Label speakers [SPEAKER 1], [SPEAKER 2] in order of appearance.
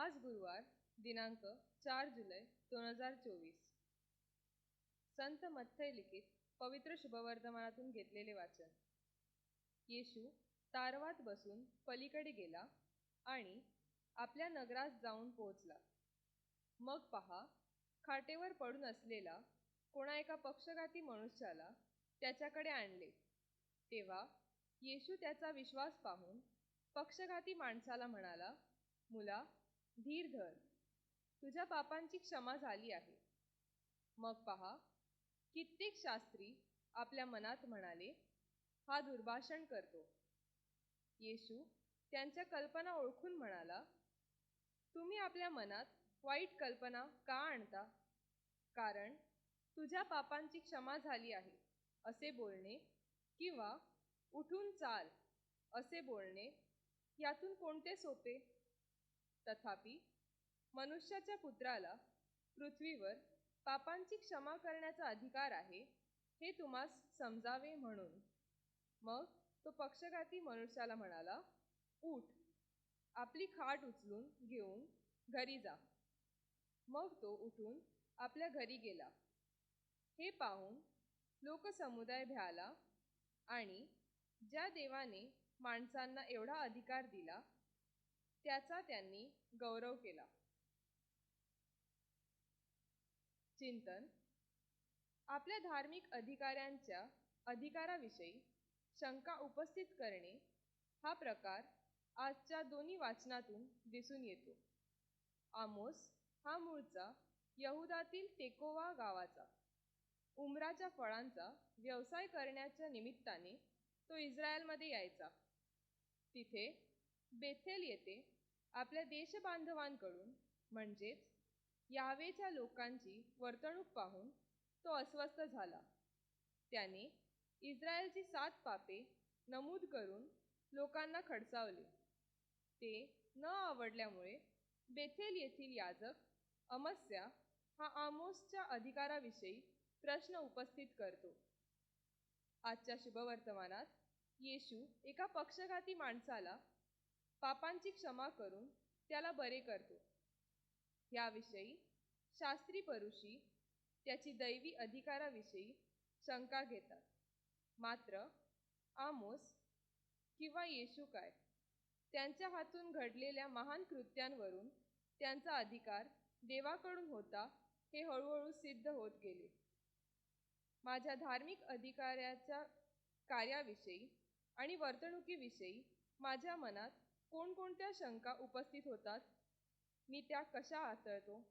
[SPEAKER 1] आज गुरुवार दिनांक चार जुलै दोन हजार चोवीस. संत मत्थय लिखित पवित्र शुभवर्धमानातून घेतलेले वाचन. येशू तारवात बसून पलीकडे गेला आणि आपल्या नगरात जाऊन पोहोचला. मग पहा खाटेवर पडून असलेला कोणा एका पक्षघाती मनुष्याला त्याच्याकडे आणले. तेव्हा येशू त्याचा विश्वास पाहून पक्षघाती माणसाला म्हणाला मुला धीर धर. तुझ्या पापांची क्षमा झाली आहे. मग पहा कित्येक शास्त्री आपल्या मनात म्हणाले हा दुर्भाषण करतो. येशू त्यांच्या कल्पना ओळखून म्हणाला तुम्ही आपल्या मनात वाईट कल्पना का आणता? कारण तुझ्या पापांची क्षमा झाली आहे असे बोलणे किंवा उठून चाल असे बोलणे यातून कोणते सोपे? तथापि मनुष्याच्या पुत्राला पृथ्वीवर पापांची क्षमा करण्याचा अधिकार आहे हे तुम्हास समजावे म्हणून. मग तो पक्षघाती मनुष्याला म्हणाला उठ आपली खाट उचलून घेऊन घरी जा. मग तो उठून आपल्या घरी गेला. हे पाहून लोकसमुदाय भ्याला आणि ज्या देवाने माणसांना एवढा अधिकार दिला त्याचा त्यांनी गौरव केला. चिंतन. आपल्या धार्मिक अधिकाऱ्यांच्या अधिकाराविषयी शंका उपस्थित करणे हा प्रकार आजच्या दोन्ही वाचनातून दिसून येतो. आमोस हा मूळचा यहुदातील टेकोवा गावाचा. उमराच्या फळांचा व्यवसाय करण्याच्या निमित्ताने तो इस्रायलमध्ये यायचा. तिथे बेथेल येथे आपल्या देशबांधवांकडून म्हणजेच यावेच्या लोकांची वर्तणूक पाहून तो अस्वस्थ झाला. त्याने इस्रायलची सात पापे नमूद करून लोकांना खडसावले. ते न आवडल्यामुळे बेथेल येथील याजक अमस्या हा आमोसच्या अधिकाराविषयी प्रश्न उपस्थित करतो. आजच्या शुभवर्तमानात येशू एका पक्षघाती माणसाला पापांची क्षमा करून त्याला बरे करतो. याविषयी शास्त्री परुषी त्याची दैवी अधिकाराविषयी शंका घेतात. मात्र आमोस किंवा येशू काय? त्यांच्या हातून घडलेल्या महान कृत्यांवरून त्यांचा अधिकार देवाकडून होता हे हळूहळू सिद्ध होत गेले. माझ्या धार्मिक अधिकाऱ्याच्या कार्याविषयी आणि वर्तणुकीविषयी माझ्या मनात कोणकोणत्या शंका उपस्थित होतात? मी त्या कशा हाताळतो?